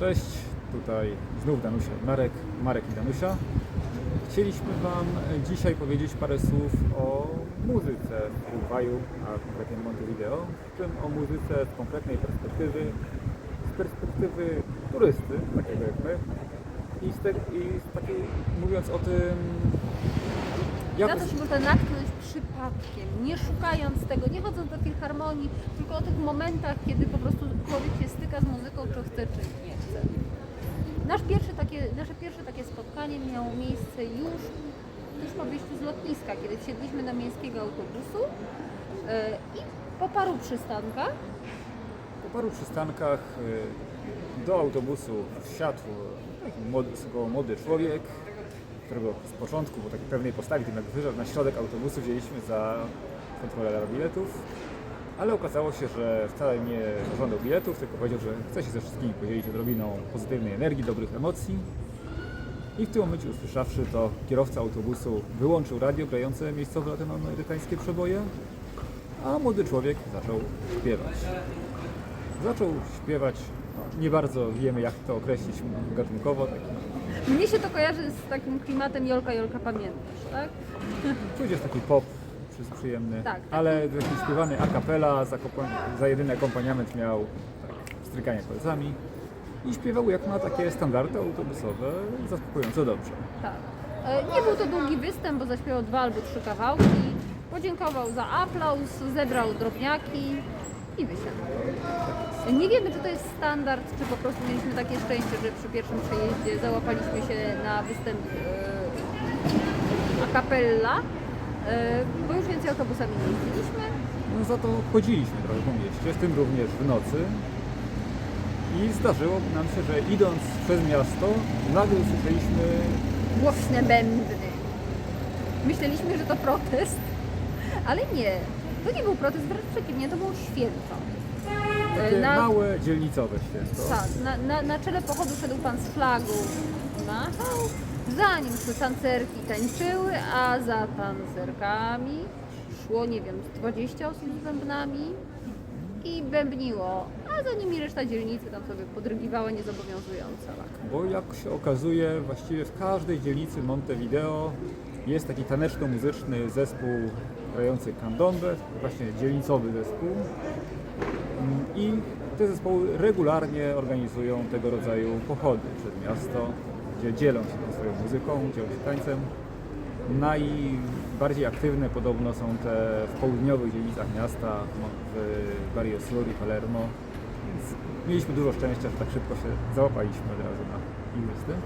Cześć, tutaj znów Danusia i Marek, Marek i Danusia. Chcieliśmy Wam dzisiaj powiedzieć parę słów o muzyce w Urugwaju, a konkretnie Montevideo, w tym o muzyce z konkretnej perspektywy, z perspektywy turysty, takiego jak my, i z, te, i z takiej, mówiąc o tym, jak... Na to się można natknąć przypadkiem, nie szukając tego, nie chodząc do filharmonii, tylko o tych momentach, kiedy po prostu człowiek się styka z muzyką, czy chce, czy nie chce. Nasz pierwszy takie, nasze pierwsze takie spotkanie miało miejsce już, już po wyjściu z lotniska, kiedy wsiedliśmy na miejskiego autobusu e, i po paru przystankach Po paru przystankach y, do autobusu wsiadł młody, młody człowiek, którego z początku po takiej pewnej postawie, tym jak na środek autobusu, wzięliśmy za kontrolera biletów, ale okazało się, że wcale nie żądał biletów, tylko powiedział, że chce się ze wszystkimi podzielić odrobiną pozytywnej energii, dobrych emocji. I w tym momencie usłyszawszy to, kierowca autobusu wyłączył radio grające miejscowe latynoamerykańskie przeboje, a młody człowiek zaczął śpiewać. Zaczął śpiewać, no, nie bardzo wiemy jak to określić gatunkowo, taki, mnie się to kojarzy z takim klimatem Jolka Jolka pamiętasz, tak? jest taki pop przy- przyjemny, Tak, taki- ale taki śpiewany a cappella, za, za jedyny akompaniament miał tak, strykanie palcami i śpiewał jak ma takie standardy autobusowe, zaskakująco dobrze. Tak. E, Nie był to długi występ, bo zaśpiewał dwa albo trzy kawałki. Podziękował za aplauz, zebrał drobniaki i wyszedł. Nie wiemy, czy to jest standard, czy po prostu mieliśmy takie szczęście, że przy pierwszym przejeździe załapaliśmy się na występ e, a cappella, bo już więcej autobusami nie jeździliśmy. No za to chodziliśmy trochę po mieście, w tym również w nocy. I zdarzyło nam się, że idąc przez miasto, nagle usłyszeliśmy Głośne bębny. Myśleliśmy, że to protest, ale nie. To nie był protest, wręcz przeciwnie, to było święto. E, takie Na- małe, dzielnicowe święto. Tak, na, na, na czele pochodu szedł pan z flagą, machał, za nim szły tancerki tańczyły, a za tancerkami szło, nie wiem, z 20 osób z bębnami i bębniło, a za nimi reszta dzielnicy tam sobie podrygiwała niezobowiązująco. Bo jak się okazuje, właściwie w każdej dzielnicy Montevideo jest taki taneczno-muzyczny zespół grający candombe, właśnie dzielnicowy zespół. Mm, I te zespoły regularnie organizują tego rodzaju pochody przez miasto, gdzie dzielą się tą swoją muzyką, dzielą się tańcem. Najbardziej aktywne podobno są te w południowych dzielnicach miasta, no, w Barrio Sur i Palermo. Więc mieliśmy dużo szczęścia, że tak szybko się załapaliśmy od razu na ich występ.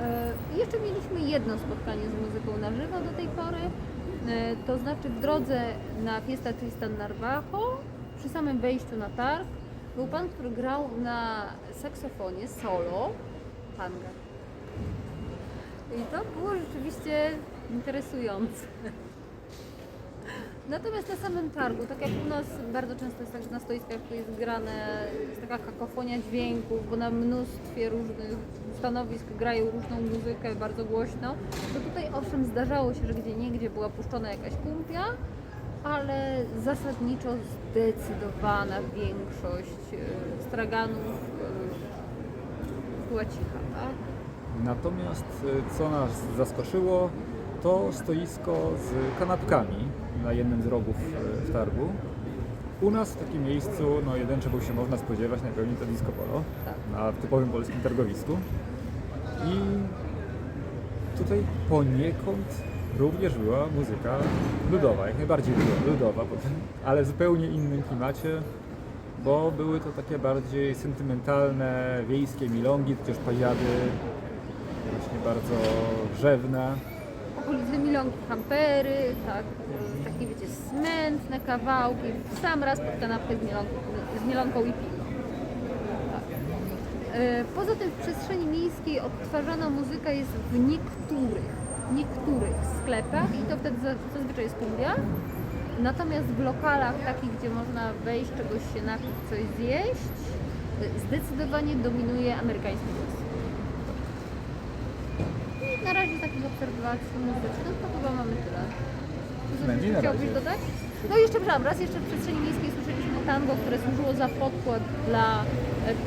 E, Jeszcze mieliśmy jedno spotkanie z muzyką na żywo do tej pory. E, To znaczy w drodze na Fiesta Tristan Narvajo, przy samym wejściu na targ, był pan, który grał na saksofonie solo I to było rzeczywiście interesujące. Natomiast na samym targu, tak jak u nas bardzo często jest tak, że na stoiskach tu jest grane, jest taka kakofonia dźwięków, bo na mnóstwie różnych stanowisk grają różną muzykę bardzo głośno, to tutaj owszem zdarzało się, że gdzie niegdzie była puszczona jakaś kumpia, ale zasadniczo zdecydowana większość e, straganów e, była cicha, tak? Natomiast y, co nas zaskoczyło, to stoisko z kanapkami na jednym z rogów y, w targu. U nas w takim miejscu, no jeden czego się można spodziewać, najpewniej to disco polo, Tak. na typowym polskim targowisku. I tutaj poniekąd również była muzyka ludowa, jak najbardziej ludo- ludowa, bo- ale w zupełnie innym klimacie, bo były to takie bardziej sentymentalne, wiejskie milongi, tudzież paziady, właśnie bardzo drzewne. okolice milonki kampery, tak, takie wiecie, smętne kawałki, sam raz pod kanapkę z mielonką, z i piwo. Tak. E, Poza tym w przestrzeni miejskiej odtwarzana muzyka jest w niektórych, niektórych sklepach i to wtedy za- zazwyczaj jest kumbia. Natomiast w lokalach takich, gdzie można wejść, czegoś się napić, coś zjeść, zdecydowanie dominuje amerykański głos. I na razie takich obserwacji muzycznych to chyba mamy tyle. Coś Przynajmniej na Chciałbyś razie. dodać? No i jeszcze, przepraszam, raz jeszcze w przestrzeni miejskiej słyszeliśmy tango, które służyło za podkład dla e,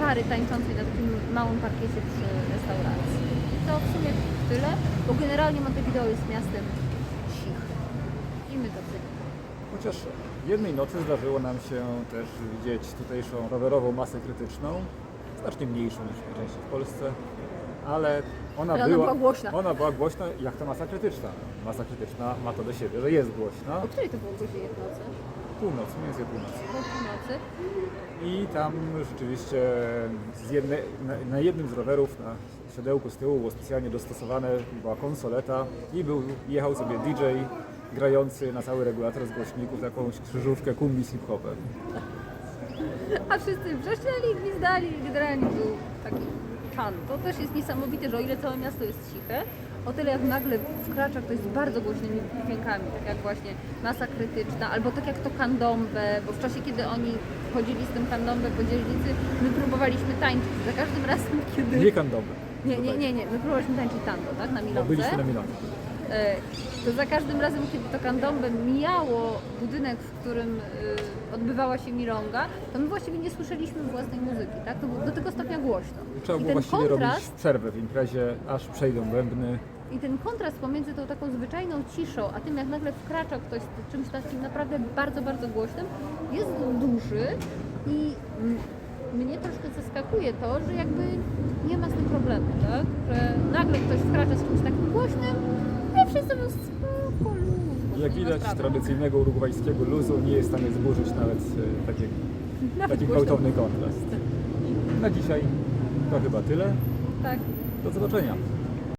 pary tańczącej na takim małym parkiecie przy restauracji. I to w sumie tyle, bo generalnie Montevideo jest miastem cichym. I my to cenimy. Chociaż jednej nocy zdarzyło nam się też widzieć tutejszą rowerową masę krytyczną, znacznie mniejszą niż najczęściej w Polsce, ale ona, Ale ona była głośna. Ona była głośna jak to masa krytyczna. Masa krytyczna ma to do siebie, że jest głośna. O której to było godzinie w nocy? Północ, mniej więcej północ. Po północy. I tam rzeczywiście na, na jednym z rowerów na siodełku z tyłu było specjalnie dostosowane, była konsoleta i był, jechał sobie DJ grający na cały regulator z głośników jakąś krzyżówkę kumbi z hip-hopem. A wszyscy wrzeszczeli, gwizdali, generalnie był taki fan. To też jest niesamowite, że o ile całe miasto jest ciche, o tyle jak nagle wkracza ktoś z bardzo głośnymi dźwiękami, tak jak właśnie masa krytyczna, albo tak jak to kandombe, bo w czasie kiedy oni chodzili z tym kandombe po dzielnicy, my próbowaliśmy tańczyć. Za każdym razem, kiedy... Nie kandomy. Nie, nie, nie, nie. My próbowaliśmy tańczyć tango, tak, na Milonce. byliśmy na Milonie. E, to za każdym razem, kiedy to kandombe mijało budynek, w którym e, odbywała się milonga, to my właściwie nie słyszeliśmy własnej muzyki, tak? To było do tego stopnia głośno. Trzeba było właściwie robić kontrast, przerwę w imprezie, aż przejdą bębny. I ten kontrast pomiędzy tą taką zwyczajną ciszą, a tym jak nagle wkracza ktoś z czymś takim naprawdę bardzo, bardzo głośnym, jest duży i mnie troszkę zaskakuje to, że jakby nie ma z tym problemu, tak? Że nagle ktoś wkracza z czymś takim głośnym wszyscy spoko, luz, Jak widać, tradycyjnego urugwajskiego luzu nie jest w stanie zburzyć nawet e, taki, Nawet taki głośno. gwałtowny kontrast. Na dzisiaj to chyba tyle. Tak. Do zobaczenia.